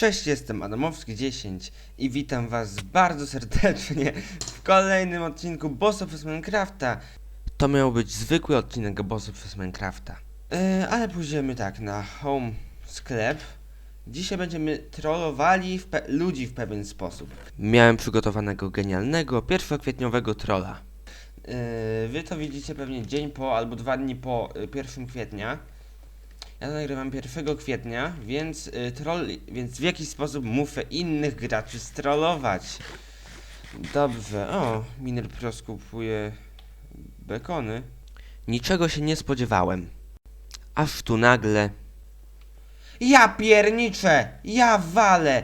Cześć, jestem Adamowski10 i witam was bardzo serdecznie w kolejnym odcinku Bossa przez Minecrafta. To miał być zwykły odcinek Bossa przez Minecrafta. Yy, ale pójdziemy tak na home sklep. Dzisiaj będziemy trollowali w ludzi w pewien sposób. Miałem przygotowanego genialnego, pierwszokwietniowego trolla. Yy, wy to widzicie pewnie dzień po albo dwa dni po y, 1 kwietnia. Ja to nagrywam 1 kwietnia, więc y, troll, więc w jakiś sposób muszę innych graczy strollować. Dobrze, o, Miner Pro skupuje bekony. Niczego się nie spodziewałem. Aż tu nagle... Ja pierniczę! Ja walę!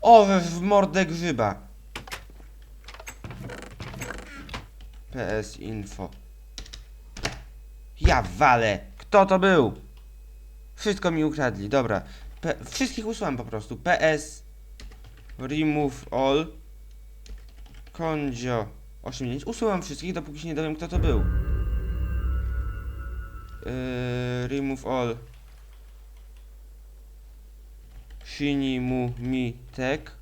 Orzesz w mordę grzyba! PS Info. Ja walę! Kto to był? Wszystko mi ukradli, dobra. P wszystkich usuwam po prostu. PS Remove all Kondzio 89. Usuwam wszystkich, dopóki się nie dowiem kto to był. Yy, remove all Shini mu mi tek.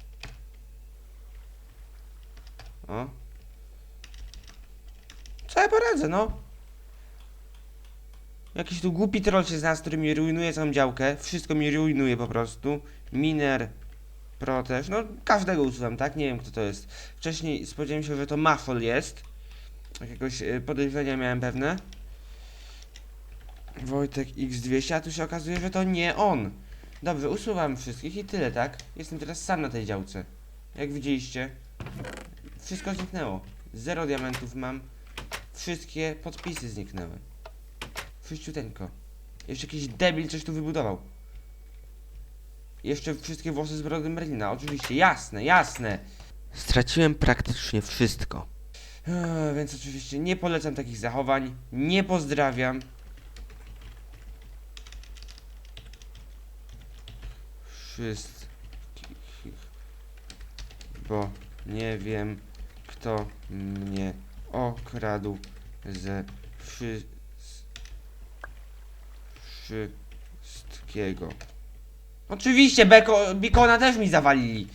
O. Co ja poradzę, no? Jakiś tu głupi troll się znalazł, który mi rujnuje całą działkę. Wszystko mi rujnuje po prostu. Miner Pro też. No, każdego usuwam, tak? Nie wiem kto to jest. Wcześniej spodziewałem się, że to Mafol jest. Jakiegoś y, podejrzenia miałem pewne. Wojtek X200, a tu się okazuje, że to nie on. Dobrze, usuwam wszystkich i tyle, tak? Jestem teraz sam na tej działce. Jak widzieliście, wszystko zniknęło. Zero diamentów mam. Wszystkie podpisy zniknęły. Wszyściuteńko. Jeszcze jakiś debil coś tu wybudował. Jeszcze wszystkie włosy z brody Merlina, oczywiście, jasne, jasne. Straciłem praktycznie wszystko. Eee, więc oczywiście nie polecam takich zachowań, nie pozdrawiam. Wszystkich, bo nie wiem, kto mnie okradł ze wszy wszystkiego. Oczywiście, Beko, Bikona też mi zawalili.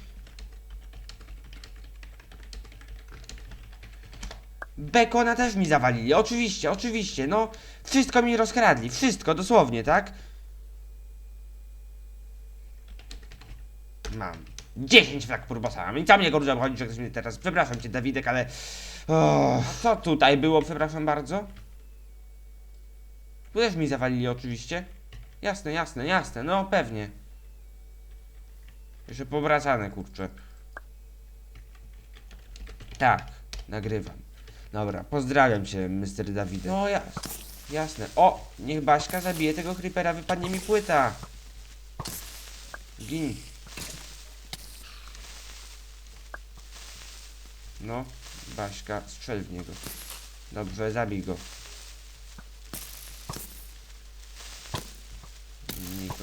Bekona też mi zawalili, oczywiście, oczywiście, no. Wszystko mi rozkradli, wszystko, dosłownie, tak? Mam 10 flag purbosa, mam i co mnie gorąco obchodzi, że ktoś mnie teraz... Przepraszam cię, Dawidek, ale... O, co tutaj było, przepraszam bardzo? Tu też mi zawalili oczywiście. Jasne, jasne, jasne, no pewnie. Jeszcze powracane, kurczę. Tak, nagrywam. Dobra, pozdrawiam cię, Mr. Dawid. No jasne, jasne. O, niech Baśka zabije tego creepera, wypadnie mi płyta. Gin. No, Baśka, strzel w niego. Dobrze, zabij go.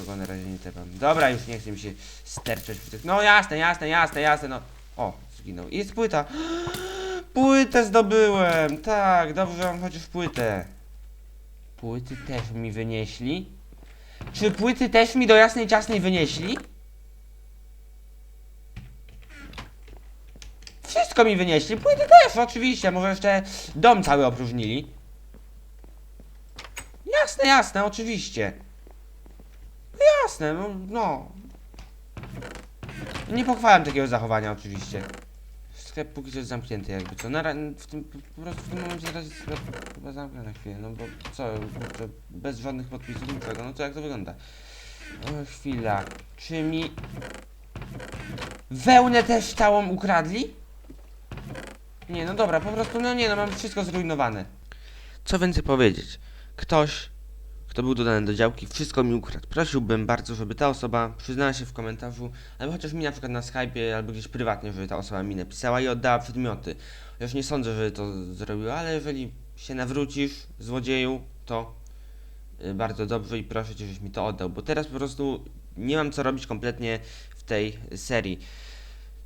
Na razie nie. Dobra, już nie chcę mi się sterczeć przy tych... No jasne, jasne, jasne, jasne, no. O, zginął. Jest płyta. Płytę zdobyłem! Tak, dobrze mam chociaż płytę. Płyty też mi wynieśli? Czy płyty też mi do jasnej ciasnej wynieśli? Wszystko mi wynieśli, płyty też, oczywiście, może jeszcze dom cały opróżnili. Jasne, jasne, oczywiście. Jasne, no, no. Nie pochwalam takiego zachowania oczywiście. Sklep póki co jest zamknięty jakby co. Na, w tym, po prostu w tym momencie teraz jest chyba zamknę na chwilę, no bo co, kurczę, bez żadnych podpisów, niczego, no to jak to wygląda? O, chwila, czy mi... Wełnę też całą ukradli? Nie, no dobra, po prostu, no nie, no mam wszystko zrujnowane. Co więcej powiedzieć? Ktoś, kto był dodany do działki, wszystko mi ukradł. Prosiłbym bardzo, żeby ta osoba przyznała się w komentarzu, albo chociaż mi na przykład na Skype'ie, albo gdzieś prywatnie, żeby ta osoba mi napisała i oddała przedmioty. Już nie sądzę, że to zrobiła, ale jeżeli się nawrócisz, złodzieju, to y, bardzo dobrze i proszę cię, żebyś mi to oddał, bo teraz po prostu nie mam co robić kompletnie w tej serii.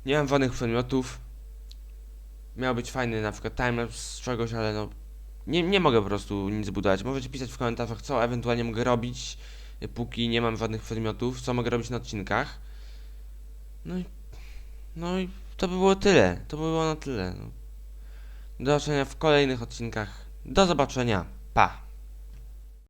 Nie mam żadnych przedmiotów. Miał być fajny na przykład timelapse z czegoś, ale no nie, nie mogę po prostu nic budować. Możecie pisać w komentarzach, co ewentualnie mogę robić, y, póki nie mam żadnych przedmiotów, co mogę robić na odcinkach. No i, no i to by było tyle. To by było na tyle. No. Do zobaczenia w kolejnych odcinkach. Do zobaczenia. Pa.